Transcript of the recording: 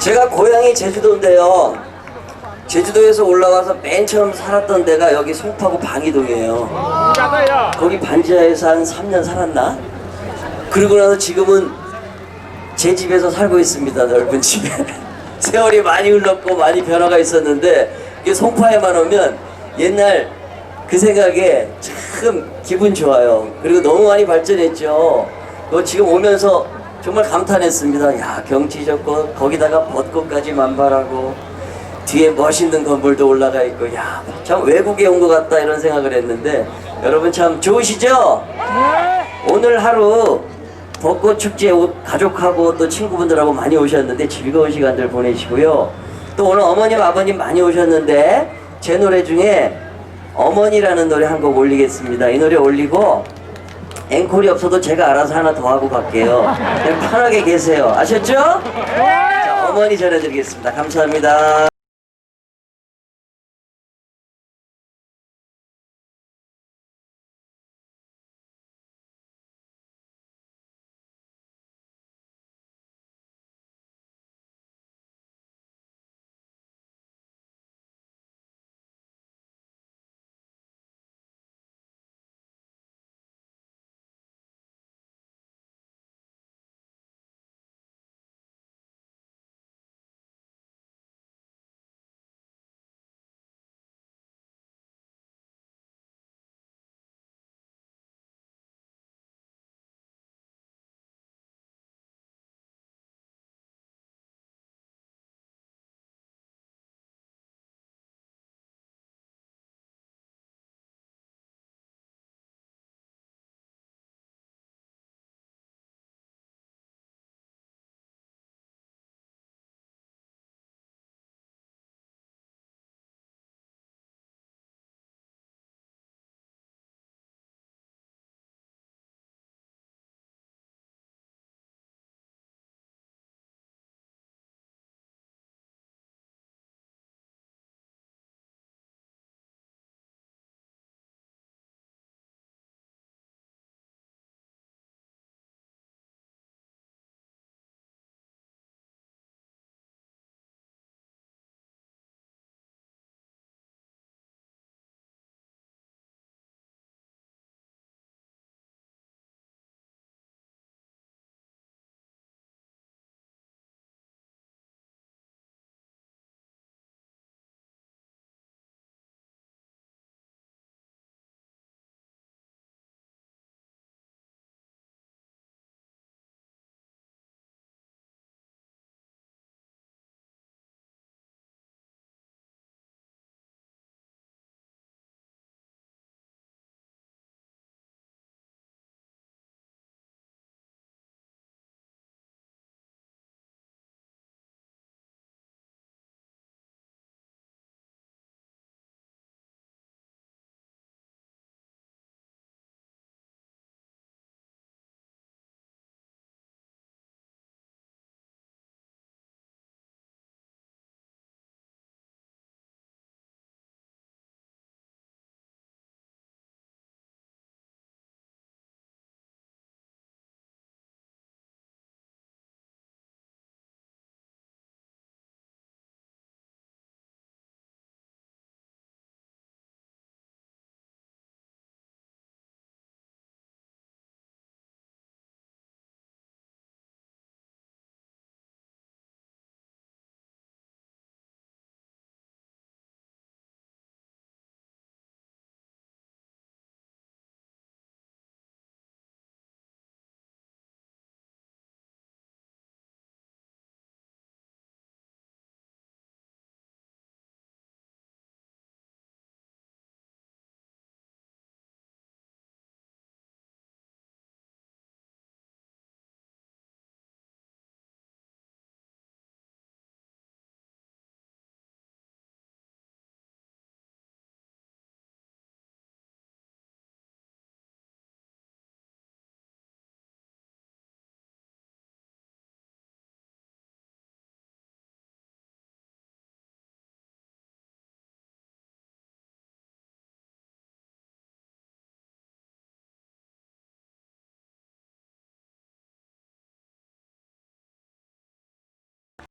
제가 고향이 제주도인데요. 제주도에서 올라와서 맨 처음 살았던 데가 여기 송파구 방이동이에요. 거기 반지하에서 한 3년 살았나? 그러고 나서 지금은 제 집에서 살고 있습니다. 넓은 집에. 세월이 많이 흘렀고 많이 변화가 있었는데 이게 송파에만 오면 옛날 그 생각에 참 기분 좋아요. 그리고 너무 많이 발전했죠. 또 지금 오면서 정말 감탄했습니다. 야 경치 좋고 거기다가 벚꽃까지 만발하고 뒤에 멋있는 건물도 올라가 있고 야 참 외국에 온 것 같다 이런 생각을 했는데 여러분 참 좋으시죠? 오늘 하루 벚꽃 축제에 오- 가족하고 또 친구분들하고 많이 오셨는데 즐거운 시간들 보내시고요. 또 오늘 어머님 아버님 많이 오셨는데 제 노래 중에 어머니라는 노래 한 곡 올리겠습니다. 이 노래 올리고 앵콜이 없어도 제가 알아서 하나 더 하고 갈게요. 그냥 편하게 계세요. 아셨죠? 자, 어머니 전해드리겠습니다. 감사합니다.